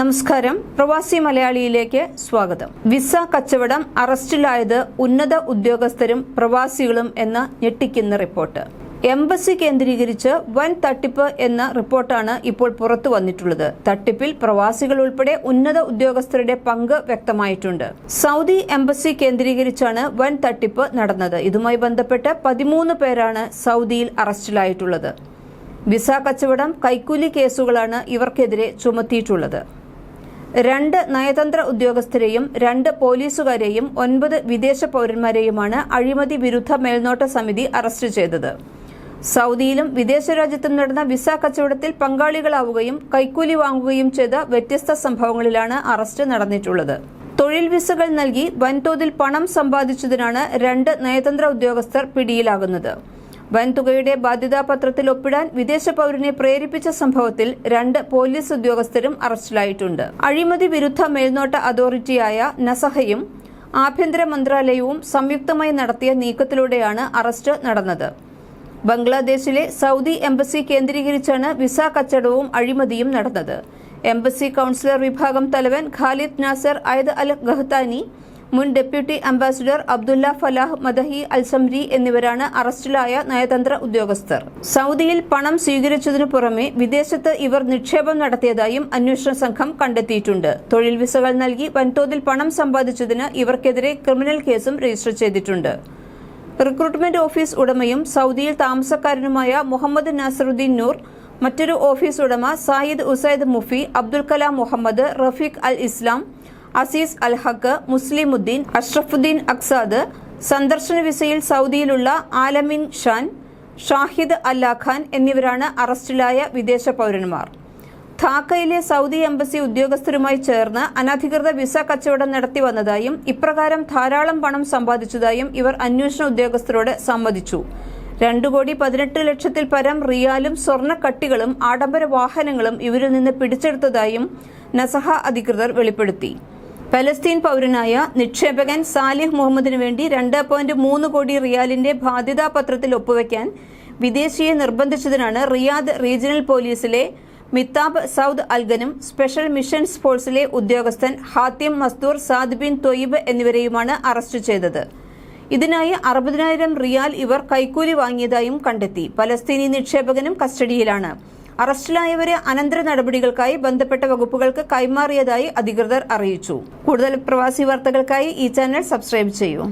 നമസ്കാരം. പ്രവാസി മലയാളിയിലേക്ക് സ്വാഗതം. വിസ കച്ചവടം അറസ്റ്റിലായത് ഉന്നത ഉദ്യോഗസ്ഥരും പ്രവാസികളും എന്ന ഞെട്ടിക്കുന്ന റിപ്പോർട്ട്. എംബസി കേന്ദ്രീകരിച്ച് വൻ തട്ടിപ്പ് എന്ന റിപ്പോർട്ടാണ് ഇപ്പോൾ പുറത്തു വന്നിട്ടുള്ളത്. തട്ടിപ്പിൽ പ്രവാസികൾ ഉൾപ്പെടെ ഉന്നത ഉദ്യോഗസ്ഥരുടെ പങ്ക് വ്യക്തമായിട്ടുണ്ട്. സൗദി എംബസി കേന്ദ്രീകരിച്ചാണ് വൻ തട്ടിപ്പ് നടന്നത്. ഇതുമായി ബന്ധപ്പെട്ട് പതിമൂന്ന് പേരാണ് സൗദിയിൽ അറസ്റ്റിലായിട്ടുള്ളത്. വിസ കച്ചവടം കൈക്കൂലി കേസുകളാണ് ഇവർക്കെതിരെ ചുമത്തിയിട്ടുള്ളത്. രണ്ട് നയതന്ത്ര ഉദ്യോഗസ്ഥരെയും രണ്ട് പോലീസുകാരെയും ഒൻപത് വിദേശ പൌരന്മാരെയുമാണ് അഴിമതി വിരുദ്ധ മേൽനോട്ട സമിതി അറസ്റ്റ് ചെയ്തത്. സൗദിയിലും വിദേശ രാജ്യത്തും നടന്ന വിസ കച്ചവടത്തിൽ പങ്കാളികളാവുകയും കൈക്കൂലി വാങ്ങുകയും ചെയ്ത വ്യത്യസ്ത സംഭവങ്ങളിലാണ് അറസ്റ്റ് നടന്നിട്ടുള്ളത്. തൊഴിൽ വിസകൾ നൽകി വൻതോതിൽ പണം സമ്പാദിച്ചതിനാണ് രണ്ട് നയതന്ത്ര ഉദ്യോഗസ്ഥർ പിടിയിലാകുന്നത്. വൻതുകയുടെ ബാധ്യതാപത്രത്തിൽ ഒപ്പിടാൻ വിദേശ പൌരനെ പ്രേരിപ്പിച്ച സംഭവത്തിൽ രണ്ട് പോലീസ് ഉദ്യോഗസ്ഥരും അറസ്റ്റിലായിട്ടുണ്ട്. അഴിമതി വിരുദ്ധ മേൽനോട്ട അതോറിറ്റിയായ നസഹയും ആഭ്യന്തര മന്ത്രാലയവും സംയുക്തമായി നടത്തിയ നീക്കത്തിലൂടെയാണ് അറസ്റ്റ് നടന്നത്. ബംഗ്ലാദേശിലെ സൗദി എംബസി കേന്ദ്രീകരിച്ചാണ് വിസ കച്ചവടവും അഴിമതിയും നടന്നത്. എംബസി കൌൺസിലർ വിഭാഗം തലവൻ ഖാലിദ് നാസർ അയദ് അൽ ഗഹ്താനി മുൻ deputy ambassador Abdullah Falah Madahi Alsamri എന്നിവരാണ് അറസ്റ്റിലായ നയതന്ത്ര ഉദ്യോഗസ്ഥർ. സൗദിയിൽ പണം സ്വീകരിച്ചതിനു പുറമെ വിദേശത്ത് ഇവർ നിക്ഷേപം നടത്തിയതായും അന്വേഷണ സംഘം കണ്ടെത്തിയിട്ടുണ്ട്. തൊഴിൽ വിസകൾ നൽകി വൻതോതിൽ പണം സമ്പാദിച്ചതിന് ഇവർക്കെതിരെ ക്രിമിനൽ കേസും രജിസ്റ്റർ ചെയ്തിട്ടുണ്ട്. റിക്രൂട്ട്മെന്റ് ഓഫീസ് ഉടമയും സൗദിയിൽ താമസക്കാരനുമായ മുഹമ്മദ് നാസറുദ്ദീൻ നൂർ മറ്റൊരു ഓഫീസ് ഉടമ Sayid Usaid Mufi Abdul Kalam Muhammad Rafiq al Islam Aziz Alhaq Muslimuddin Ashrafuddin Aksad സന്ദർശന വിസയിൽ സൗദിയിലുള്ള ആലമിൻ ഷാൻ ഷാഹിദ് അല്ലാഖാൻ എന്നിവരാണ് അറസ്റ്റിലായ വിദേശ പൗരന്മാർ. ധാക്കയിലെ സൗദി എംബസി ഉദ്യോഗസ്ഥരുമായി ചേർന്ന് അനധികൃത വിസ കച്ചവടം നടത്തി വന്നതായും ഇപ്രകാരം ധാരാളം പണം സമ്പാദിച്ചതായും ഇവർ അന്വേഷണ ഉദ്യോഗസ്ഥരോട് സമ്മതിച്ചു. രണ്ടു കോടി പതിനെട്ട് ലക്ഷത്തിൽ പരം റിയാലും സ്വർണക്കട്ടികളും ആഡംബര വാഹനങ്ങളും ഇവരിൽ നിന്ന് പിടിച്ചെടുത്തതായും നസഹ അധികൃതർ വെളിപ്പെടുത്തി. പലസ്തീൻ പൗരനായ നിക്ഷേപകൻ സാലിഹ് മുഹമ്മദിനു വേണ്ടി രണ്ട് പോയിന്റ് മൂന്ന് കോടി റിയാലിന്റെ ബാധ്യതാ പത്രത്തിൽ ഒപ്പുവെക്കാൻ വിദേശിയെ നിർബന്ധിച്ചതിനാണ് റിയാദ് റീജിയണൽ പോലീസിലെ മിത്താബ് സൌദ് അൽഗനും സ്പെഷ്യൽ മിഷൻ സ്പോർട്സിലെ ഉദ്യോഗസ്ഥൻ Hatim Mastur Saad bin Toaib എന്നിവരെയുമാണ് arrest ചെയ്തത്. ഇതിനായി അറുപതിനായിരം റിയാൽ ഇവർ കൈക്കൂലി വാങ്ങിയതായും കണ്ടെത്തി. പലസ്തീനി നിക്ഷേപകനും കസ്റ്റഡിയിലാണ്. അറസ്റ്റിലായവരെ അനന്തര നടപടികൾക്കായി ബന്ധപ്പെട്ട വകുപ്പുകൾക്ക് കൈമാറിയതായി അധികൃതർ അറിയിച്ചു. കൂടുതൽ പ്രവാസി വാർത്തകൾക്കായി ഈ ചാനൽ സബ്സ്ക്രൈബ് ചെയ്യൂ.